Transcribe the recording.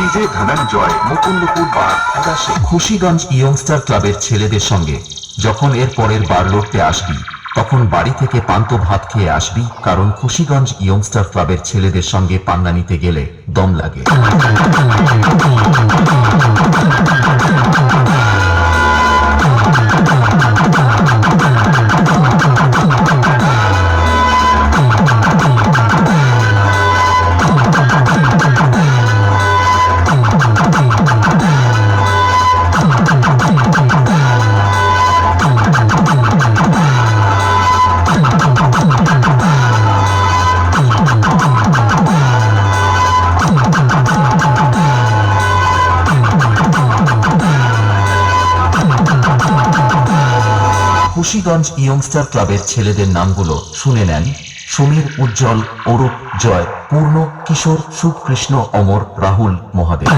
নতুন মুকুন্দপুর বার। আকাশে খুশিগঞ্জ ইয়ংস্টার ক্লাবের ছেলেদের সঙ্গে। যখন এর পরের বার লড়তে আসবি, তখন বাড়ি থেকে পান্ত ভাত খেয়ে আসবি, কারণ খুশিগঞ্জ ইয়ংস্টার ক্লাবের ছেলেদের সঙ্গে পান্না নিতে গেলে দম লাগে। খুশিগঞ্জ ইয়ংস্টার ক্লাবের ছেলেদের নামগুলো শুনে নেন সমীর, উজ্জ্বল, অরূপ, জয়, পূর্ণ, কিশোর, সুকৃষ্ণ, অমর, রাহুল, মহাদেব।